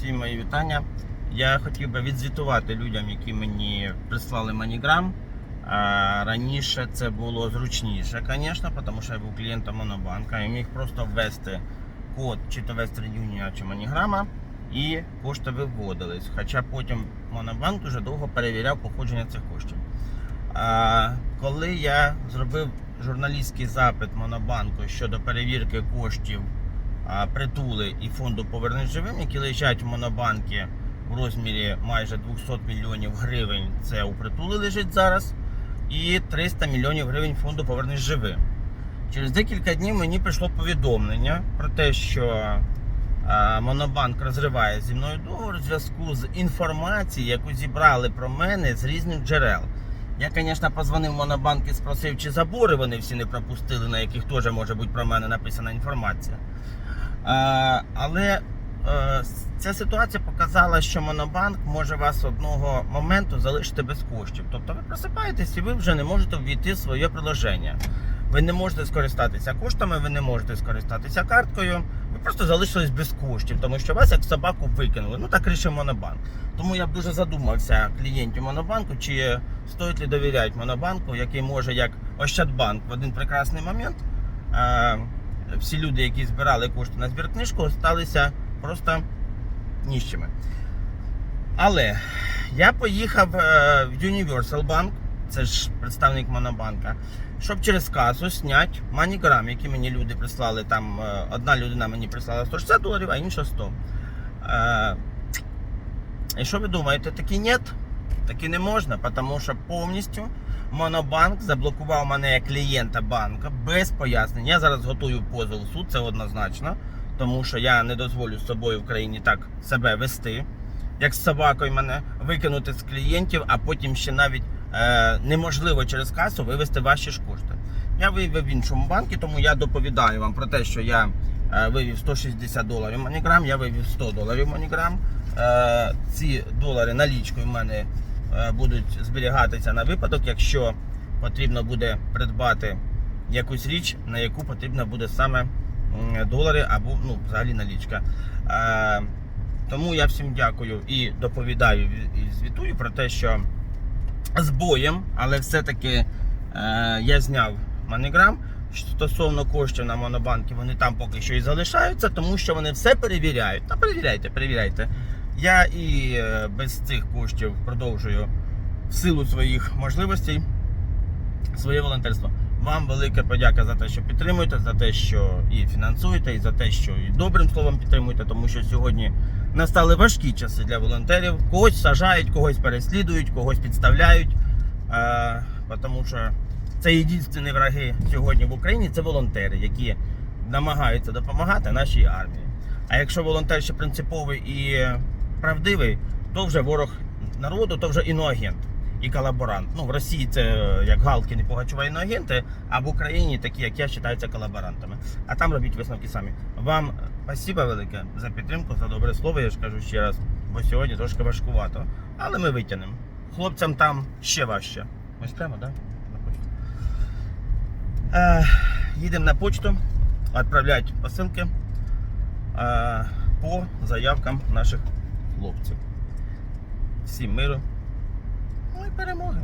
всі мої вітання. Я хотів би відзвітувати людям, які мені прислали маніграм. Раніше це було зручніше, звісно, тому що я був клієнтом Монобанка і міг просто ввести код чи то Western Union, чи Маніграма, і кошти виводились. Хоча потім Монобанк дуже довго перевіряв походження цих коштів. Коли я зробив журналістський запит Монобанку щодо перевірки коштів притули і фонду Повернись живим, які лежать в Монобанкі в розмірі майже 200 мільйонів гривень, це у притули лежить зараз, і 300 мільйонів гривень фонду Повернись живим. Через декілька днів мені прийшло повідомлення про те, що Монобанк розриває зі мною договор у зв'язку з інформацією, яку зібрали про мене з різних джерел. Я, звісно, позвонив Монобанк і спросив, чи забори вони всі не пропустили, на яких теж може бути про мене написана інформація. А, але е, ця ситуація показала, що Монобанк може вас одного моменту залишити без коштів. Тобто ви просипаєтесь і ви вже не можете ввійти в своє приложення. Ви не можете скористатися коштами, ви не можете скористатися карткою. Ви просто залишились без коштів, тому що вас як собаку викинули. Ну так рішив Монобанк. Тому я б дуже задумався клієнтів Монобанку, чи стоїть ли довіряти Монобанку, який може як Ощадбанк в один прекрасний момент. Е, всі люди, які збирали кошти на збіркнижку, сталися просто ніщими. Але я поїхав е, в Universal Bank, це ж представник Монобанка, щоб через касу зняти маніграм, які мені люди прислали. Там е, одна людина мені прислала 160 доларів, а інша 100. Е, і що ви думаєте, такі ні? Таки не можна, тому що повністю Монобанк заблокував мене як клієнта банка без пояснень. Я зараз готую позов в суд, це однозначно, тому що я не дозволю з собою в країні так себе вести, як з собакою мене викинути з клієнтів, а потім ще навіть е, неможливо через касу вивести ваші ж кошти. Я вивів в іншому банку, тому я доповідаю вам про те, що я е, вивів 160 доларів маніграм, я вивів 100 доларів маніграм. Е, ці долари налічкою в мене е, будуть зберігатися на випадок, якщо потрібно буде придбати якусь річ, на яку потрібно буде саме долари або ну, взагалі налічка. Е, Тому я всім дякую і доповідаю і звітую про те, що з боєм, але все-таки е, я зняв маніграм. Стосовно коштів на монобанки, вони там поки що і залишаються, тому що вони все перевіряють. Та перевіряйте, перевіряйте. Я і е, без цих коштів продовжую в силу своїх можливостей своє волонтерство. Вам велика подяка за те, що підтримуєте, за те, що і фінансуєте, і за те, що і добрим словом підтримуєте, тому що сьогодні настали важкі часи для волонтерів. Когось сажають, когось переслідують, когось підставляють. Е, тому що це єдині враги сьогодні в Україні це волонтери, які намагаються допомагати нашій армії. А якщо волонтер ще принциповий і правдивий, то вже ворог народу, то вже іноагент і колаборант. Ну, в Росії це е, як Галкін і іноагенти, а в Україні такі, як я, вважаються колаборантами. А там робіть висновки самі. Вам спасибо велике за підтримку, за добре слово, я ж кажу ще раз, бо сьогодні трошки важкувато. Але ми витягнемо. Хлопцям там ще важче. Ось прямо, так? Да? На почту. Е, їдемо на почту, відправляти посилки е, по заявкам наших хлопців. Всім миру. Muito para morrer.